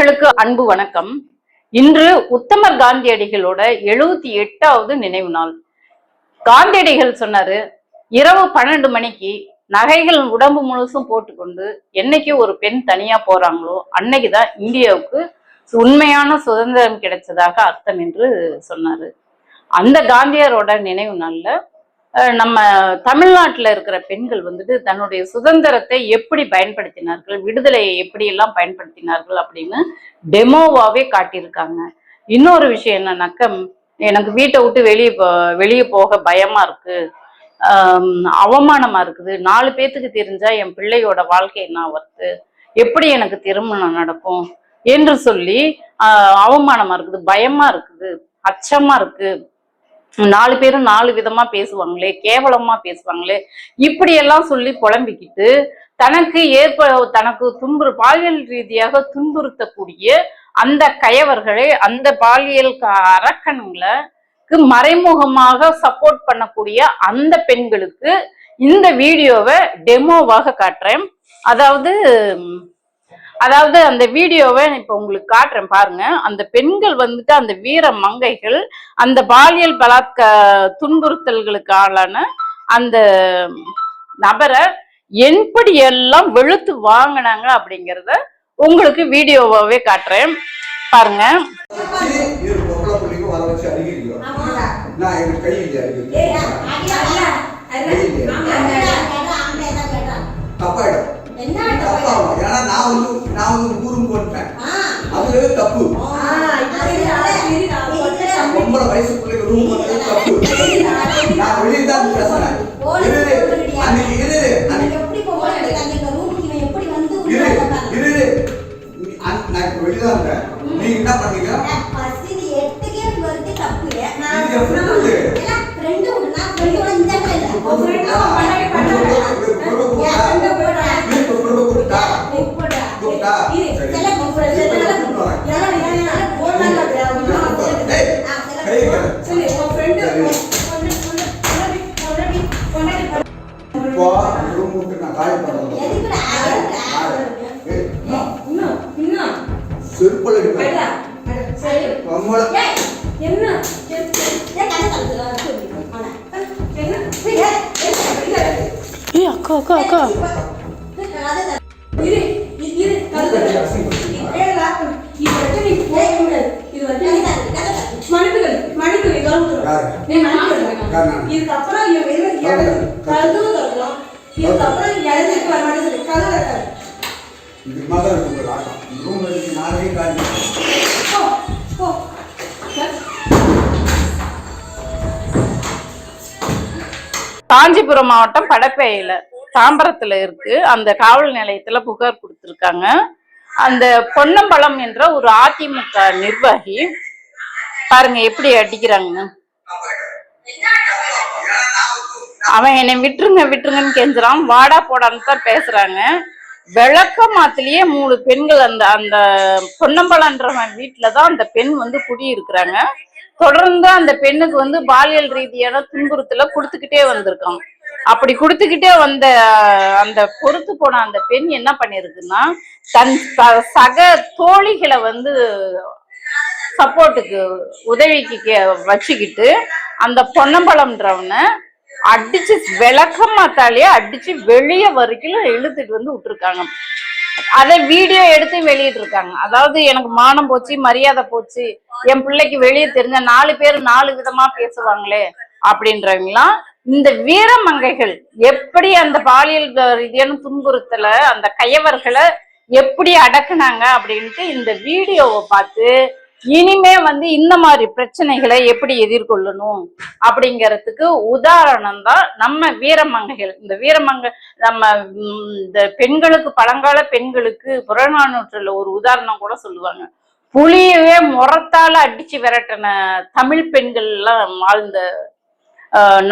நேயர்களுக்கு அன்பு வணக்கம். இன்று உத்தமர் காந்தியடிகளோட எழுபத்தி எட்டாவது நினைவு நாள். காந்தியடிகள் சொன்னாரு இரவு பன்னெண்டு மணிக்கு நகைகள் உடம்பு முழுசும் போட்டுக்கொண்டு என்னைக்கு ஒரு பெண் தனியா போறாங்களோ அன்னைக்குதான் இந்தியாவுக்கு உண்மையான சுதந்திரம் கிடைச்சதாக அர்த்தம் என்று சொன்னாரு. அந்த காந்தியாரோட நினைவு நாள்ல நம்ம தமிழ்நாட்டில் இருக்கிற பெண்கள் வந்துட்டு தன்னுடைய சுதந்திரத்தை எப்படி பயன்படுத்தினார்கள் விடுதலையை எப்படி எல்லாம் பயன்படுத்தினார்கள் அப்படின்னு டெமோவாவே காட்டியிருக்காங்க. இன்னொரு விஷயம் என்னன்னாக்க எனக்கு வீட்டை விட்டு வெளியே போ வெளியே போக பயமா இருக்கு. அவமானமா இருக்குது. நாலு பேத்துக்கு தெரிஞ்சா என் பிள்ளையோட வாழ்க்கை என்ன வருது எப்படி எனக்கு திருமணம் நடக்கும்? என்று சொல்லி அவமானமா இருக்குது பயமா இருக்குது அச்சமா இருக்கு. நாலு பேரும் நாலு விதமா பேசுவாங்களே கேவலமா பேசுவாங்களே இப்படி எல்லாம் சொல்லி புலம்பிக்கிட்டு தனக்கு ஏற்ப தனக்கு துன்புறு பாலியல் ரீதியாக துன்புறுத்தக்கூடிய அந்த கயவர்களை அந்த பாலியல் க- அரக்கன்களுக்கு மறைமுகமாக சப்போர்ட் பண்ணக்கூடிய அந்த பெண்களுக்கு இந்த வீடியோவை டெமோவாக காட்டுறேன். அதாவது அதாவது அந்த வீடியோவை இப்ப உங்களுக்கு காட்டுறேன் பாருங்க. அந்த பெண்கள் வந்துட்டு அந்த வீர மங்கைகள் அந்த பாலியல் பலாத்க துன்புறுத்தல்களுக்கு ஆளான அந்த நபரை எப்படி எல்லாம் வெளுத்து வாங்கினாங்க அப்படிங்கறத உங்களுக்கு வீடியோவாவே காட்டுறேன். பாருங்க. தப்பாயிடும். ஏன்னா நான் வந்து நான் வந்து ஊரும் போட்டேன் அதுவே தப்பு. வயசு பிள்ளைங்க ரூம் போட்டது தப்பு. நான் வெளியே தான் பேசுறேன். அன்னைக்கு இரு இரு. அன்னைக்கு இரு இரு இரு. நீ- அன்- நான் இப்ப வெளியே தான் இருக்கேன். நீங்க என்ன பண்ணீங்க? இது என் செருப்பல் ஏய் அக்கா அக்கா அக்கா. இதுக்கப்புறம் கதவு திறக்கணும் இதுக்கப்புறம் இடத்துக்கு வர கதவு திறக்காது. இது மாதிரி ஒரு ஆட்டம் ரூம் நானே காஞ்சிபுரம் மாவட்டம் படப்பேயில தாம்பரத்துல இருக்கு. அந்த காவல் நிலையத்துல புகார் கொடுத்துருக்காங்க. அந்த பொன்னம்பலம் என்ற ஒரு அதிமுக நிர்வாகி பாருங்க எப்படி அடிக்கிறாங்க அவன் என்னை விட்டுருங்க விட்டுருங்கன்னு கெஞ்சுறான். வாடா போடான்னு தான் பேசுறாங்க. விளக்க மாத்திலேயே மூணு பெண்கள் அந்த அந்த பொன்னம்பலன்றவன் வீட்டுலதான் அந்த பெண் வந்து குடியிருக்கிறாங்க. தொடர்ந்து அந்த பெண்ணுக்கு வந்து பாலியல் ரீதியான துன்புறுத்தல கொடுத்துக்கிட்டே வந்திருக்கான். அப்படி கொடுத்துக்கிட்டே வந்த அந்த பொறுத்து போன அந்த பெண் என்ன பண்ணிருக்குன்னா தன் ச- சக தோழிகளை வந்து சப்போர்ட்டுக்கு உதவிக்கு கே- வச்சுக்கிட்டு அந்த பொன்னம்பலம்ன்றவனை அடிச்சு விளக்கமாத்தாலே அடிச்சு வெளியே வரைக்கும் இழுத்துட்டு வந்து விட்டுருக்காங்க. அதை வீடியோ எடுத்து வெளியிட்டு இருக்காங்க அதாவது எனக்கு மானம் போச்சு மரியாதை போச்சு என் பிள்ளைக்கு வெளியே தெரிஞ்ச நாலு பேர் நாலு விதமா பேசுவாங்களே அப்படின்றவங்களாம் இந்த வீரமங்கைகள் எப்படி அந்த பாலியல் ரீதியான துன்புறுத்தலை அந்த கையவர்களை எப்படி அடக்குனாங்க அப்படின்ட்டு இந்த வீடியோவை பார்த்து இனிமே வந்து இந்த மாதிரி பிரச்சனைகளை எப்படி எதிர்கொள்ளணும் அப்படிங்கறதுக்கு உதாரணம் தான் நம்ம வீரமங்கைகள் இந்த வீரமங்க நம்ம இந்த பெண்களுக்கு பழங்கால பெண்களுக்கு புறநானூற்றுல ஒரு உதாரணம் கூட சொல்லுவாங்க. புலியவே முறத்தால அடிச்சு விரட்டின தமிழ் பெண்கள் எல்லாம் வாழ்ந்த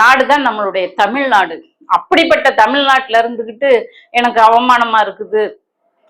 நாடுதான் நம்மளுடைய தமிழ்நாடு. அப்படிப்பட்ட தமிழ்நாட்டுல இருந்துகிட்டு எனக்கு அவமானமா இருக்குது.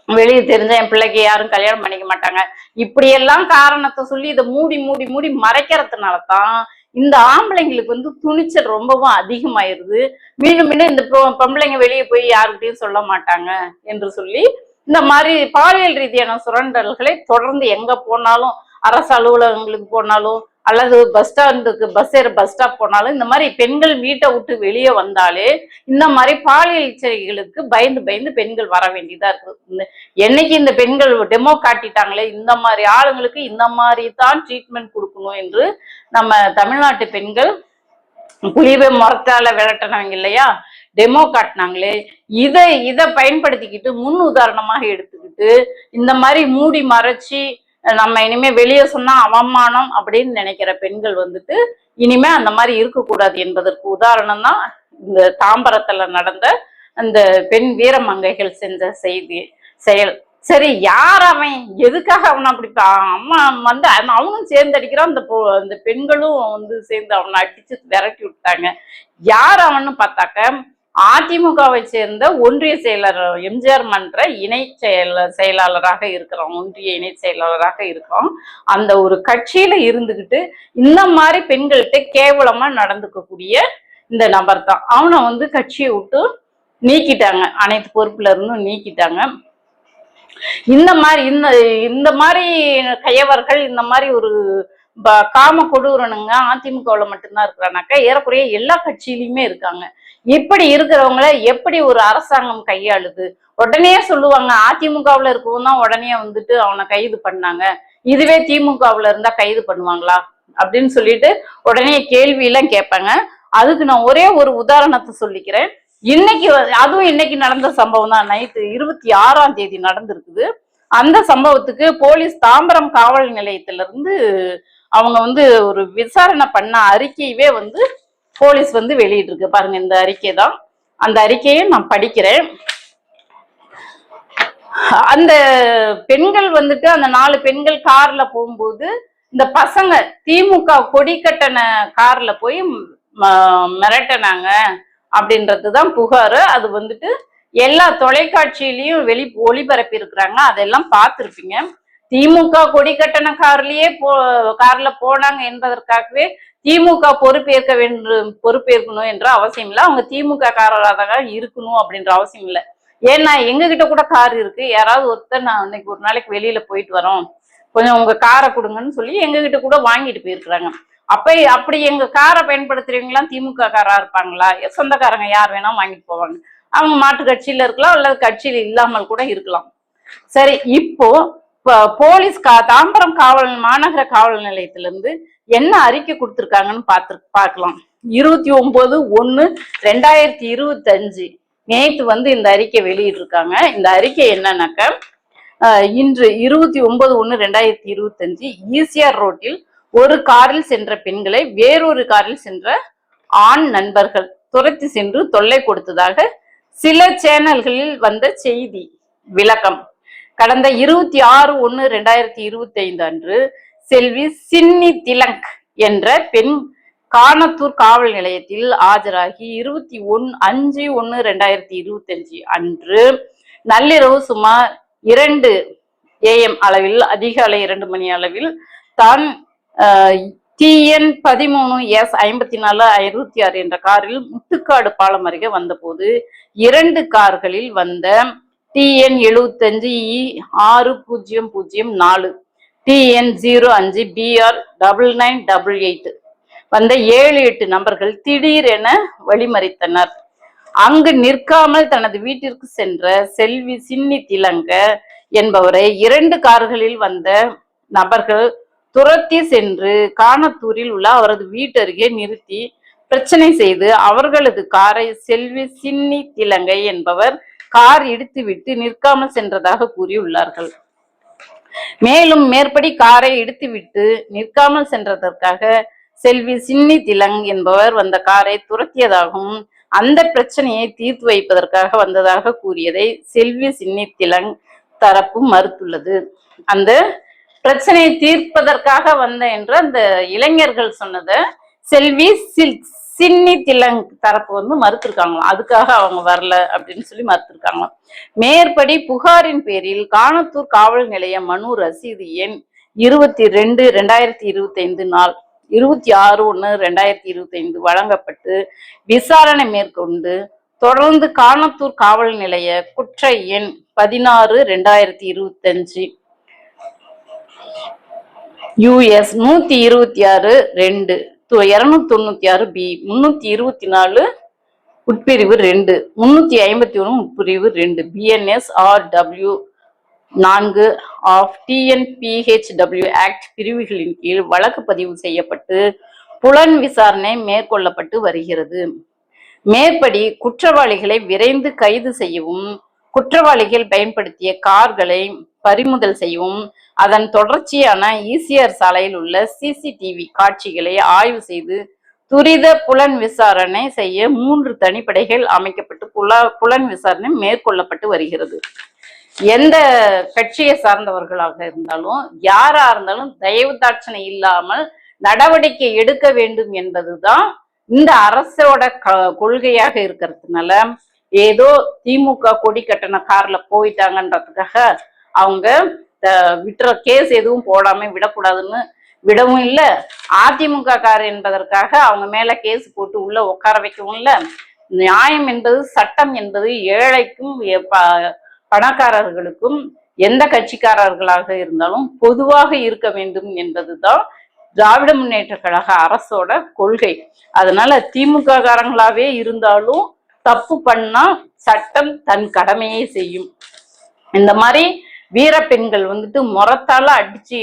வெளியே தெரிஞ்ச என் பிள்ளைக்கு யாரும் கல்யாணம் பண்ணிக்க மாட்டாங்க. இப்படியெல்லாம் காரணத்தை சொல்லி இதை மூடி மூடி மூடி மறைக்கிறதுனால தான் இந்த ஆம்பளைங்களுக்கு வந்து துணிச்சல் ரொம்பவும் அதிகமாயிருது. மீண்டும் மீண்டும் இந்த பொம்பளைங்க வெளியே போய் யாருக்கிட்டையும் சொல்ல மாட்டாங்க என்று சொல்லி இந்த மாதிரி பாலியல் ரீதியான சுரண்டல்களை தொடர்ந்து எங்க போனாலும் அரசு அலுவலகங்களுக்கு போனாலும் அல்லது பஸ் ஸ்டாண்டுக்கு பஸ் ஏற பஸ் ஸ்டாப் போனாலும் இந்த மாதிரி பெண்கள் வீட்டை விட்டு வெளியே வந்தாலே இந்த மாதிரி பாலியல் எச்சரிக்கைகளுக்கு பயந்து பயந்து பெண்கள் வர வேண்டியதா இருக்கு இந்த- என்னைக்கு இந்த பெண்கள் டெமோ காட்டிட்டாங்களே இந்த மாதிரி ஆளுங்களுக்கு இந்த மாதிரி தான் ட்ரீட்மெண்ட் கொடுக்கணும் என்று நம்ம தமிழ்நாட்டு பெண்கள் புலிவை மரத்தால விரட்டினவங்க இல்லையா? டெமோ காட்டினாங்களே. இதை இதை பயன்படுத்திக்கிட்டு முன் உதாரணமாக எடுத்துக்கிட்டு இந்த மாதிரி மூடி மறைச்சி நம்ம இனிமே வெளியே சொன்னா அவமானம் அப்படின்னு நினைக்கிற பெண்கள் வந்துட்டு இனிமே அந்த மாதிரி இருக்கக்கூடாது என்பதற்கு உதாரணம் தான் இந்த தாம்பரத்துல நடந்த அந்த பெண் வீரமங்கைகள் செஞ்ச செய்தி செயல். சரி யார் அவன்? எதுக்காக அவனை அப்படி அம்மா வந்து அவனும் சேர்ந்து அடிக்கிறான் அந்த பொ- அந்த பெண்களும் வந்து சேர்ந்து அவனை அடிச்சு விரட்டி விட்டாங்க. யார் அவன்னு பார்த்தாக்க அதிமுகவை சேர்ந்த ஒன்றிய செயலர் எம்ஜிஆர் மன்ற இணை செயல செயலாளராக இருக்கிறோம். ஒன்றிய இணை செயலாளராக இருக்கிறோம். அந்த ஒரு கட்சியில இருந்துகிட்டு இந்த மாதிரி பெண்கள்கிட்ட கேவலமா நடந்துக்கக்கூடிய இந்த நபர் தான். அவனை வந்து கட்சியை விட்டு நீக்கிட்டாங்க. அனைத்து பொறுப்புல இருந்தும் நீக்கிட்டாங்க. இந்த மாதிரி இந்த இந்த மாதிரி கையவர்கள் இந்த மாதிரி ஒரு காம கொடூரனுங்க அதிமுகவுல மட்டும்தான் இருக்கிறானாக்கா ஏறக்குறைய எல்லா கட்சியிலுமே இருக்காங்க. இப்படி இருக்கிறவங்கள எப்படி ஒரு அரசாங்கம் கையாளுது? உடனே சொல்லுவாங்க அதிமுகவுல இருக்கவும் தான் உடனே வந்துட்டு அவனை கைது பண்ணாங்க. இதுவே திமுகவுல இருந்தா கைது பண்ணுவாங்களா? அப்படின்னு சொல்லிட்டு உடனே கேள்வி எல்லாம் கேட்பாங்க. அதுக்கு நான் ஒரே ஒரு உதாரணத்தை சொல்லிக்கிறேன். இன்னைக்கு வ- அதுவும் இன்னைக்கு நடந்த சம்பவம் தான். நைட்டு இருபத்தி ஆறாம் தேதி நடந்திருக்குது. அந்த சம்பவத்துக்கு போலீஸ் தாம்பரம் காவல் நிலையத்திலிருந்து அவங்க வந்து ஒரு விசாரணை பண்ண அறிக்கையவே வந்து போலீஸ் வந்து வெளியிட்டிருக்கு. பாருங்க இந்த அறிக்கை தான் அந்த அறிக்கையை நான் படிக்கிறேன். அந்த பெண்கள் வந்துட்டு அந்த நாலு பெண்கள் கார்ல போகும்போது இந்த பசங்க திமுக கொடி கட்டண கார்ல போய் மிரட்டினாங்க அப்படின்றது தான் புகார். அது வந்துட்டு எல்லா தொலைக்காட்சியிலையும் வெளி ஒளிபரப்பி இருக்கிறாங்க அதெல்லாம் பார்த்துருப்பீங்க. திமுக கொடி கட்டண கார்லயே போ கார்ல போனாங்க என்பதற்காகவே திமுக பொறுப்பேற்க வேண்டும் பொறுப்பேற்கணும் என்ற அவசியம் இல்லை. அவங்க திமுக காரராக இருக்கணும் அப்படின்ற அவசியம் இல்லை. ஏன்னா எங்க கிட்ட கூட கார் இருக்கு. யாராவது ஒருத்தர் நான் இன்னைக்கு ஒரு நாளைக்கு வெளியில போயிட்டு வரோம். கொஞ்சம் உங்க காரை கொடுங்கன்னு சொல்லி எங்க கிட்ட கூட வாங்கிட்டு போயிருக்கிறாங்க. அப்ப அப்படி எங்க காரை பயன்படுத்துறீங்களா திமுக காரா இருப்பாங்களா? சொந்தக்காரங்க யார் வேணா வாங்கிட்டு போவாங்க. அவங்க மாட்டு கட்சியில இருக்கலாம் அல்லது கட்சியில இல்லாமல் கூட இருக்கலாம். சரி இப்போ போலீஸ் கா தாம்பரம் காவல் மாநகர காவல் நிலையத்திலிருந்து என்ன அறிக்கை கொடுத்துருக்காங்கன்னு பார்த்து பார்க்கலாம். இருபத்தி ஒன்பது ஒன்னு ரெண்டாயிரத்தி இருபத்தஞ்சு. நேற்று வந்து இந்த அறிக்கை வெளியிட்டிருக்காங்க. இந்த அறிக்கை என்னன்னாக்க இன்று இருபத்தி ஒன்பது ஒன்று ரெண்டாயிரத்தி இருபத்தஞ்சு ஈசிஆர் ரோட்டில் ஒரு காரில் சென்ற பெண்களை வேறொரு காரில் சென்ற ஆண் நண்பர்கள் துரத்தி சென்று தொல்லை கொடுத்ததாக சில சேனல்களில் வந்த செய்தி விளக்கம். கடந்த இருபத்தி ஆறு ஒன்னு ரெண்டாயிரத்தி இருபத்தி ஐந்து அன்று செல்வி சின்னி திலங்க் என்ற பெண் காணத்தூர் காவல் நிலையத்தில் ஆஜராகி இருபத்தி ஒன் அஞ்சு ஒன்னு ரெண்டாயிரத்தி இருபத்தி அஞ்சு அன்று நள்ளிரவு சுமார் இரண்டு ஏஎம் அளவில் அதிகாலை இரண்டு மணி அளவில் தான் டிஎன் பதிமூணு எஸ் ஐம்பத்தி நாலு அறுபத்தி ஆறு என்ற காரில் முத்துக்காடு பாலம் அருகே வந்தபோது இரண்டு கார்களில் வந்த டிஎன் எழுபத்தஞ்சு இ e ஆறு பூஜ்ஜியம் பூஜ்ஜியம் நாலு. டிஎன் ஜீரோ அஞ்சு PR double nine double eight வந்த ஏழு எட்டு நபர்கள் திடீரென வழிமறித்தனர். அங்கு நிற்காமல் தனது வீட்டிற்கு சென்ற செல்வி சின்னி திலங்க என்பவரை இரண்டு கார்களில் வந்த நபர்கள் துரத்தி சென்று காணத்தூரில் உள்ள அவரது வீட்டருகே நிறுத்தி பிரச்சனை செய்து அவர்களது காரை செல்வி சின்னி திலங்கை என்பவர் கார் இடித்துவிட்டு நிற்காமல் சென்றதாக கூறியுள்ளார்கள். மேலும் மேற்படி காரை இடித்துவிட்டு நிற்காமல் சென்றதற்காக செல்வி சின்னி திலங் என்பவர் வந்த காரை துரத்தியதாகவும் அந்த பிரச்சனையை தீர்த்து வைப்பதற்காக வந்ததாக கூறியதை செல்வி சின்னி திலங் தரப்பு மறுத்துள்ளது. அந்த பிரச்சனையை தீர்ப்பதற்காக வந்த என்று அந்த இளைஞர்கள் சொன்னதை செல்வி சில் சின்னி திலங் தரப்பு வந்து மறுத்திருக்காங்களாம். அதுக்காக அவங்க வரல அப்படின்னு சொல்லி மறுத்திருக்காங்களாம். மேற்படி புகாரின் பேரில் காணத்தூர் காவல் நிலைய மனு ரசீது எண் இருபத்தி ரெண்டு ரெண்டாயிரத்தி இருபத்தி ஐந்து நாள் இருபத்தி ஆறு ஒன்று ரெண்டாயிரத்தி இருபத்தி ஐந்து வழங்கப்பட்டு விசாரணை மேற்கொண்டு தொடர்ந்து காணத்தூர் காவல் நிலைய குற்ற எண் பதினாறு ரெண்டாயிரத்தி இருபத்தஞ்சு. யூஎஸ் நூத்தி இருபத்தி ஆறு ரெண்டு. இரநூத்தி தொண்ணூத்தி ஆறு பி முன்னூத்தி இருபத்தி நாலு உட்பிரிவு ரெண்டு முன்னூத்தி ஐம்பத்தி ஒன்று உட்பிரிவு ரெண்டு பிஎன்எஸ் ஆர் டபிள்யூ நான்கு ஆஃப் டிஎன்பிஹெச்டபிள்யூ ஆக்ட் பிரிவுகளின் கீழ் வழக்கு பதிவு செய்யப்பட்டு புலன் விசாரணை மேற்கொள்ளப்பட்டு வருகிறது. மேற்படி குற்றவாளிகளை விரைந்து கைது செய்யவும் குற்றவாளிகள் பயன்படுத்திய கார்களை பறிமுதல் செய்யவும் அதன் தொடர்ச்சியான ஈசிஆர் சாலையில் உள்ள சிசிடிவி காட்சிகளை ஆய்வு செய்து துரித புலன் விசாரணை செய்ய மூன்று தனிப்படைகள் அமைக்கப்பட்டு புல புலன் விசாரணை மேற்கொள்ளப்பட்டு வருகிறது. எந்த கட்சியை சார்ந்தவர்களாக இருந்தாலும் யாரா இருந்தாலும் தயவு தாட்சணை இல்லாமல் நடவடிக்கை எடுக்க வேண்டும் என்பதுதான் இந்த அரசோட க- கொள்கையாக இருக்கிறதுனால ஏதோ திமுக கொடி கட்டண கார்ல போயிட்டாங்கன்றதுக்காக அவங்க விட்டுற கேஸ் எதுவும் போடாம விடக்கூடாதுன்னு விடவும் இல்லை. அதிமுக கார் என்பதற்காக அவங்க மேல கேஸ் போட்டு உள்ள உட்கார வைக்கவும் இல்ல. நியாயம் என்பது சட்டம் என்பது ஏழைக்கும் பணக்காரர்களுக்கும் எந்த கட்சிக்காரர்களாக இருந்தாலும் பொதுவாக இருக்க வேண்டும் என்பதுதான் திராவிட முன்னேற்ற கழக அரசோட கொள்கை. அதனால திமுக காரங்களாவே இருந்தாலும் தப்பு பண்ணா சட்டம் தன் கடமையை செய்யும். இந்த மாதிரி வீர பெண்கள் வந்துட்டு முறத்தால அடிச்சு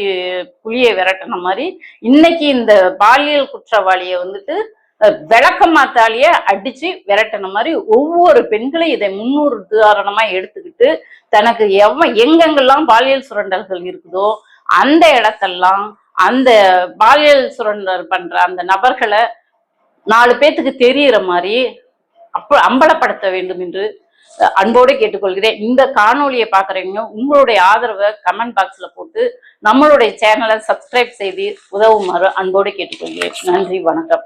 புளியை விரட்டின மாதிரி இன்னைக்கு இந்த பாலியல் குற்றவாளியை வந்துட்டு அஹ், விளக்கமாத்தாலேயே அடிச்சு விரட்டின மாதிரி ஒவ்வொரு பெண்களும் இதை முன்னூறு உதாரணமா எடுத்துக்கிட்டு தனக்கு எவ எங்கெங்கெல்லாம் பாலியல் சுரண்டல்கள் இருக்குதோ அந்த இடத்தெல்லாம் அந்த பாலியல் சுரண்டல் பண்ற அந்த நபர்களை நாலு பேத்துக்கு தெரியிற மாதிரி அப்ப அம்பலப்படுத்த வேண்டும் என்று அன்போடு கேட்டுக்கொள்கிறேன். இந்த காணொலியை பார்க்குறவங்க உங்களுடைய ஆதரவை கமெண்ட் பாக்ஸ்ல போட்டு நம்மளுடைய சேனலை சப்ஸ்கிரைப் செய்து உதவுமாறு அன்போடு கேட்டுக்கொள்கிறேன். நன்றி வணக்கம்.